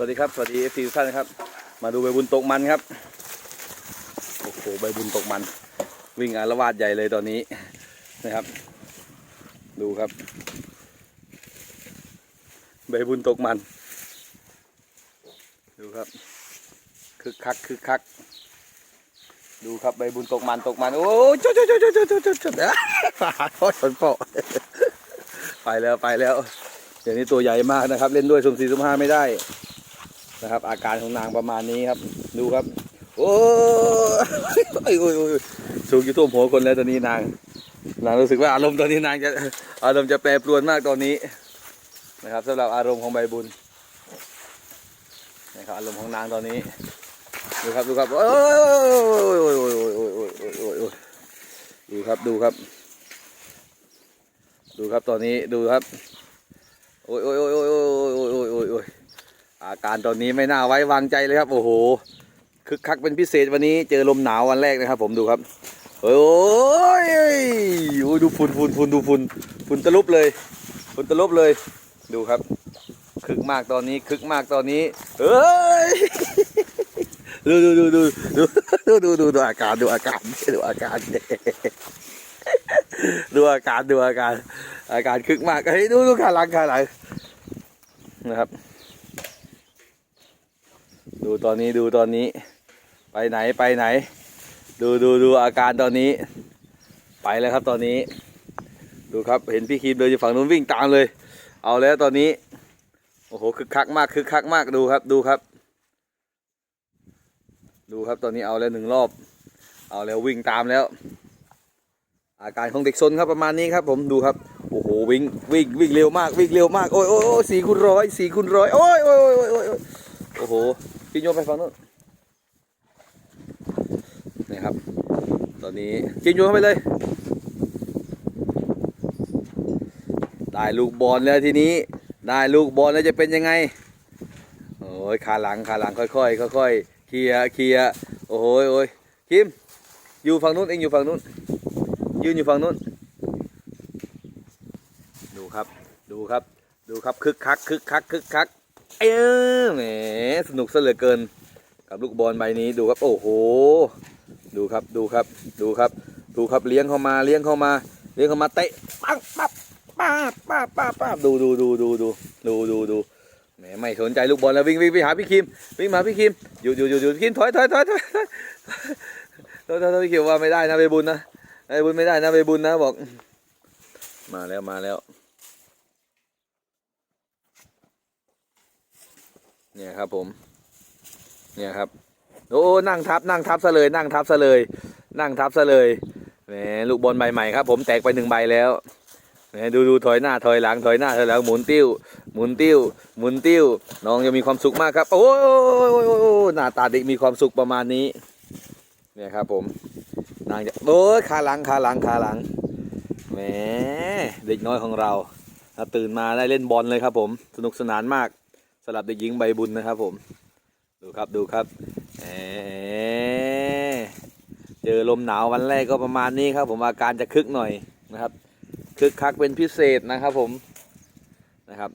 สวัสดีครับสวัสดีเอฟซีทุกท่านนะครับ มาดูใบบุญตกมันครับโอ้โหใบบุญตกมัน วิ่งอารวาสใหญ่เลยตอนนี้นะครับ ดูครับ ใบบุญตกมัน ดูครับคึกคักคึกคัก ดูครับใบบุญตกมันตกมันโอ้ยจุดจุดจุดจุดจุดจุดจุดโคตรชนโปะไปแล้วไปแล้วเดี๋ยวนี้ตัวใหญ่มากนะครับ เล่นด้วยสุ่มสี่สุ่มห้าไม่ได้ นะครับ อาการของนางประมาณนี้ครับ ดูครับโอ้ยโอ้ยโอ้ยโอ้ยสูงอยู่ท่วมหัวคนแล้วตอนนี้นางนางรู้สึกว่าอารมณ์ตอนนี้นางจะอารมณ์จะแปรปรวนมากตอนนี้นะครับสำหรับอารมณ์ของใบบุญนะครับอารมณ์ของนางตอนนี้ดูครับดูครับโอ้ยโอ้ยโอ้ยโอ้ยโอ้ยโอ้ยโอ้ยโอ้ยโอ้ยดูครับดูครับ ดูครับตอนนี้ดูครับ โอ้ยโอ้ยโอ้ยโอ้ยโอ้ยโอ้ยโอ้ย อาการตอนนี้ไม่น่าไว้วางใจเลยครับ โอ้โหคึกคักเป็นพิเศษวันนี้เจอลมหนาววันแรกนะครับ ผมดูครับโอ้ยโอ้ยดูฝุ่นฝุ่นฝุ่นดูฝุ่นฝุ่นตะลุบเลยฝุ่นตะลุบเลยดูครับ คึกมากตอนนี้คึกมากตอนนี้เอ้ยดูดูดูดูดูดูดูดูดูอาการดูอาการดูอาการดูอาการดูอาการอาการคึกมากเฮ้ยดูดูขาหลังขาหลังนะครับ ดูตอนนี้ดูตอนนี้ ไปไหนไปไหน ดูดูดูอาการตอนนี้ ไปแล้วครับตอนนี้ ดูครับเห็นพี่คีมเดินอยู่ฝั่งนู้นวิ่งตามเลย เอาแล้วตอนนี้ โอ้โหคึกคักมากคึกคักมากดูครับดูครับ ดูครับตอนนี้เอาแล้วหนึ่งรอบ เอาแล้ววิ่งตามแล้ว อาการของเด็กซนครับประมาณนี้ครับ ผมดูครับโอ้โหวิ่งวิ่งวิ่งเร็วมากวิ่งเร็วมากโอ้ยโอ้ยโอ้ยสี่คูณร้อยสี่คูณร้อยโอ้ยโอ้ยโอ้ยโอ้ยโอ้ยโอ้โห พี่โยไปฝั่งนู้นนี่ครับ ตอนนี้กินโยเข้าไปเลย ได้ลูกบอลแล้วทีนี้ ได้ลูกบอลแล้วจะเป็นยังไง โอ้ยขาหลังขาหลังค่อยๆค่อยๆเคลียเคลียโอ้โหโอ้ยคิม อยู่ฝั่งนู้นเองอยู่ฝั่งนู้น ยืนอยู่ฝั่งนู้น ดูครับ ดูครับ ดูครับคึกคักคึกคักคึกคัก เอ้ยแหมสนุกซะเหลือเกิน กับลูกบอลใบนี้ดูครับโอ้โห ดูครับดูครับดูครับดูครับเลี้ยงเข้ามาเลี้ยงเข้ามาเลี้ยงเข้ามาเตะปังปั๊บป้าบป้าบป้าบป้าบดูดูดูดูดูดูดูดูแหมไม่สนใจลูกบอลแล้ววิ่งวิ่งไปหาพี่คิมวิ่งมาพี่คิมหยุดหยุดหยุดหยุดคิมถอยถอยถอยถอยถอยถอยถอยพี่คิมว่าไม่ได้นะไปบุญนะไอ้บุญไม่ได้นะไปบุญนะบอก มาแล้วมาแล้ว เนี่ยครับผม เนี่ยครับ โอ้นั่งทับนั่งทับซะเลย นั่งทับซะเลย นั่งทับซะเลยแหมลูกบอลใบใหม่ครับ ผมแตกไปหนึ่งใบแล้วแหมดูดูถอยหน้าถอยหลังถอยหน้าถอยหลังหมุนติ้ว หมุนติ้ว หมุนติ้ว น้องจะมีความสุขมากครับโอ้ยโอ้ยโอ้ยโอ้ยโอ้ยหน้าตาเด็กมีความสุขประมาณนี้ เนี่ยครับผมนางจะโอ้ยขาหลังขาหลังขาหลังแหมเด็กน้อยของเราตื่นมาได้เล่นบอลเลยครับผม สนุกสนานมาก สำหรับเด็กหญิงใบบุญนะครับผม ดูครับดูครับแหมเจอลมหนาววันแรกก็ประมาณนี้ครับ ผมอาการจะคึกหน่อยนะครับ คึกคักเป็นพิเศษนะครับผมนะครับ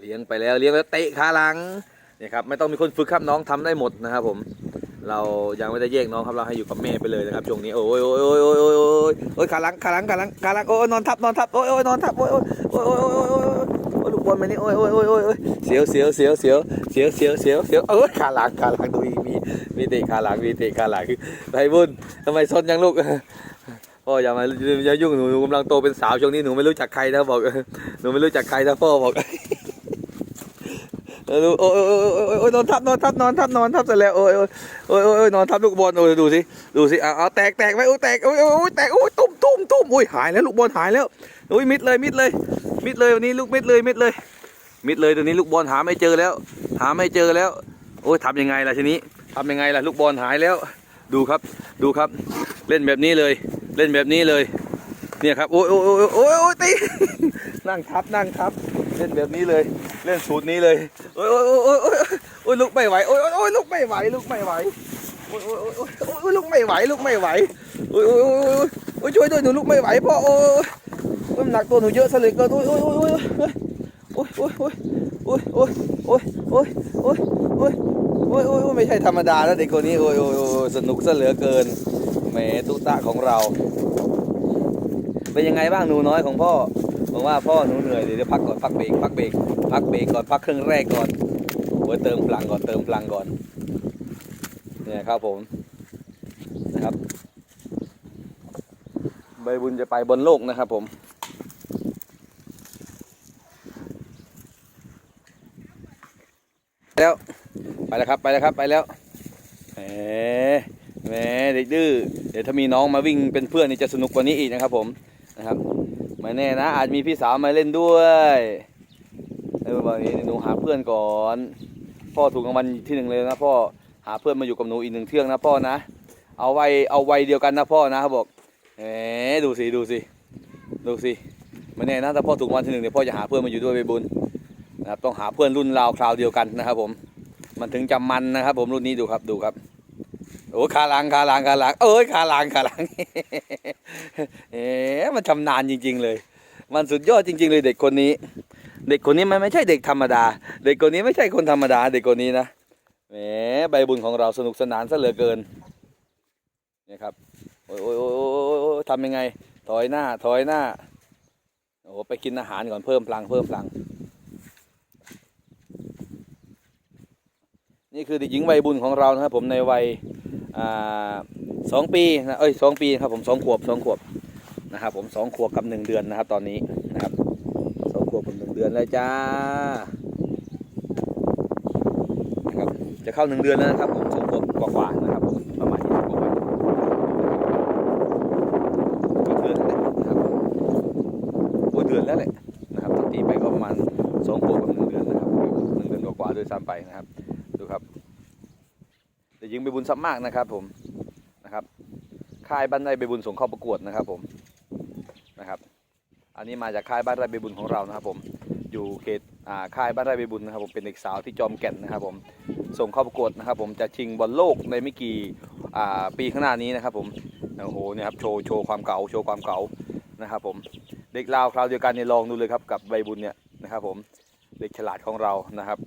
เลี้ยงไปแล้วเลี้ยงแล้วเตะขาหลังเนี่ยครับไม่ต้องมีคนฝึกครับน้องทำได้หมดนะครับผมเรายังไม่ได้แยกน้องครับเราให้อยู่กับแม่ไปเลยนะครับช่วงนี้โอ้ยโอ้ยโอ้ยโอ้ยโอ้ยโอ้ยโอ้ยขาลังขาลังขาลังขาลังโอ้ยนอนทับนอนทับโอ้ยโอ้ยนอนทับโอ้ยโอ้ยโอ้ยโอ้ยโอ้ย โอ้ยโอ้ยโอ้ยลูกบอลมานี่โอ้ยโอ้ยโอ้ยโอ้ยโอ้ยเสียวเสียวเสียวเสียวเสียวเสียวเสียวเสียวโอ้ยขาหลังขาหลังดูอีกมีมีเตะขาหลังมีเตะขาหลังไอ้บุญทำไมซนยังลูกพ่ออย่ามาอย่ายุ่งหนูกำลังโตเป็นสาวช่วงนี้หนูไม่รู้จักใครนะบอกหนูไม่รู้จักใครนะพ่อบอกดูโอ้ยโอ้ยโอ้ยนอนทับนอนทับนอนทับนอนทับเสร็จแล้วโอ้ยโอ้ยโอ้ยนอนทับลูกบอลโอ้ยดูสิดูสิเอาเอาแตกแตกไหมโอ้ยแตกโอ้ยโอ้ยแตกโอ้ยตุ้ม มตุ้มโอ้ยหายแล้วลูกบอลหายแล้วโอ้ยมิดเลยมิดเลย มิดเลยวันนี้ลูกมิดเลยมิดเลย มิดเลยตัวนี้ลูกบอลหาไม่เจอแล้ว หาไม่เจอแล้ว โอ้ยทำยังไงล่ะทีนี้ทำยังไงล่ะลูกบอลหายแล้ว ดูครับดูครับ เล่นแบบนี้เลย เล่นแบบนี้เลย เนี่ยครับโอ้ยโอ้ยโอ้ยโอ้ยโอ้ยตีนั่งทับนั่งทับ เล่นแบบนี้เลย เล่นสูตรนี้เลยโอ้ยโอ้ยโอ้ยโอ้ยโอ้ยลุกไม่ไหวโอ้ยโอ้ยลุกไม่ไหวลุกไม่ไหวโอ้ยโอ้ยโอ้ยโอ้ยลุกไม่ไหวลุกไม่ไหวโอ้ยโอ้ยโอ้ย โอ้ยช่วยด้วยหนูลุกไม่ไหวพ่อโอ้ยโอ้ยโอ้ยหนักตัวหนูเยอะซะเหลยเกินโอ้ยโอ้ยโอ้ยโอ้ยโอ้ยโอ้ยโอ้ยโอ้ยโอ้ยโอ้ยโอ้ยโอ้ยโอ้ยโอ้ยโอ้ยไม่ใช่ธรรมดาแล้วเด็กคนนี้โอ้ยโอ้ยโอ้ยสนุกซะเหลือเกินแหมตุตะของเรา เป็นยังไงบ้างหนูน้อยของพ่อบอกว่าพ่อหนูเหนื่อยเดี๋ยวพักก่อนพักเบรกพักเบรกพักเบรกก่อนพักเครึ่องแรกก่อนโอ้ยเติมพลังก่อนเติมพลังก่อนเนี่ยครับผมนะครับ ใบบุญจะไปบนโลกนะครับผม แล้วไปแล้วครับไปแล้วครับไปแล้วแหมแหมเด็กดื้อเดี๋ยวถ้ามีน้องมาวิ่งเป็นเพื่อนนี่จะสนุกกว่านี้อีกนะครับผมนะครับไม่แน่นะ อาจมีพี่สาวมาเล่นด้วยเออวันนี้หนูหาเพื่อนก่อน พ่อถูกรางวัลที่หนึ่งเลยนะพ่อหาเพื่อนมาอยู่กับหนูอีกหนึ่งเที่ยงนะพ่อนะ เอาไว้เอาไว้เดียวกันนะพ่อนะเขาบอก แหมดูสิดูสิดูสิไม่แน่นะถ้าพ่อถูกรางวัลที่หนึ่งเดี๋ยวพ่อจะหาเพื่อนมาอยู่ด้วยไปบุญนะครับต้องหาเพื่อนรุ่นราวคราวเดียวกันนะครับ ผม มันถึงจะมันนะครับ ผมรุ่นนี้ดูครับดูครับโอ้ขาลังขาลังขาลังเอ้ยขาลังขาลังเอ๊ะมันชำนาญจริง ๆ เลย มันสุดยอดจริง ๆ เลยเด็กคนนี้ เด็กคนนี้มันไม่ใช่เด็กธรรมดา เด็กคนนี้ไม่ใช่คนธรรมดา เด็กคนนี้นะแหมใบบุญของเราสนุกสนานซะเหลือเกินนี่ครับ โอ้ยโอ้ยโอ้ยทำยังไง ถอยหน้า ถอยหน้า โอ้ไปกินอาหารก่อนเพิ่มพลังเพิ่มพลัง นี่คือเด็กหญิงวัยบุญของเรานะครับผมในวัยสองปีนะเอ้ยสองปีครับผมสองขวบสองขวบนะครับผมสองขวบกับหนึ่งเดือนนะครับ ตอนนี้นะครับสองขวบกับหนึ่งเดือนแล้วจ้านะครับจะเข้าหนึ่งเดือนแล้วนะครับผมสองขวบกว่าๆนะ ไปนะครับ ดูครับเด็กหญิงใบบุญซับมากนะครับ ผมนะครับ ค่ายบ้านไร่ใบบุญส่งเข้าประกวดนะครับ ผมนะครับ อันนี้มาจากค่ายบ้านไร่ใบบุญของเรานะครับ ผมอยู่เขตอ่าค่ายบ้านไร่ใบบุญนะครับ ผมเป็นเด็กสาวที่จอมแก่นนะครับ ผมส่งเข้าประกวดนะครับ ผมจะชิงบอลโลกในไม่กี่อ่าปีข้างหน้านี้นะครับ ผมโอ้โหเนี่ยครับโชว์โชว์ความเก่าโชว์ความเก่านะครับผมเด็กลาวคราวเดียวกันเนี่ยลองดูเลยครับกับใบบุญเนี่ยนะครับผมเด็กฉลาดของเรานะครับ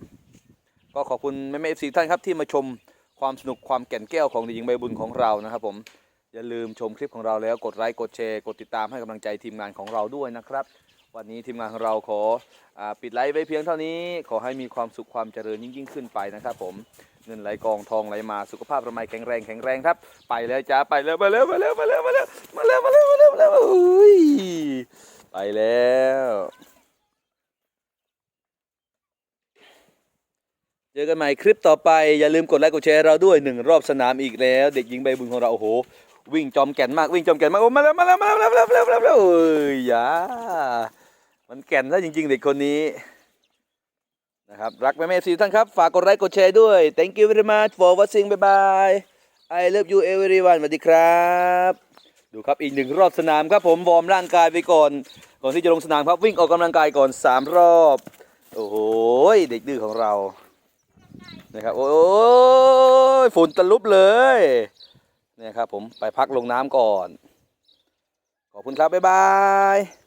ก็ขอบคุณแม่แม่เอฟซีท่านครับที่มาชมความสนุกความแก่นแก้วของเด็กหญิงใบบุญของเรานะครับผมอย่าลืมชมคลิปของเราแล้วกดไลค์กดแชร์กดติดตามให้กำลังใจทีมงานของเราด้วยนะครับ วันนี้ทีมงานของเราขออปิดไลฟ์ไว้เพียงเท่านี้ ขอให้มีความสุขความเจริญยิ่งยิ่งขึ้นไปนะครับผมเงินไหลกองทองไหลมาสุขภาพระมัยแข็งแรงแข็งแรงครับ ไปแล้วจ้าไปแล้วไปแล้วไปแล้วไปแล้วไปแล้วมาแล้วมาแล้วมาแล้วมาแล้วอุ้ยไปแล้ว เจอกันใหม่คลิปต่อไป อย่าลืมกดไลค์กดแชร์เราด้วยหนึ่งรอบสนามอีกแล้ว เด็กหญิงใบบุญของเราโอ้โห วิ่งจอมแก่นมากวิ่งจอมแก่นมากโอ้มาแล้วมาแล้วมาแล้วมาแล้วมาแล้วมาแล้วเอ้ยอยามันแก่นแล้วจริง ๆ เด็กคนนี้นะครับรักแม่แม่สี่ท่านครับ ฝากกดไลค์กดแชร์ด้วย thank you very much for watching bye bye I love you everyone สวัสดีครับ ดูครับอีกหนึ่งรอบสนามครับผมวอร์มร่างกายไปก่อน ก่อนที่จะลงสนามครับวิ่งออกกำลังกายก่อนสามรอบ โอ้โหเด็กดื้อของเรา นะครับโอ้ยฝุ่นตะลุบเลยเนี่ยครับผมไปพักลงน้ำก่อน ขอบคุณครับ บ๊ายบาย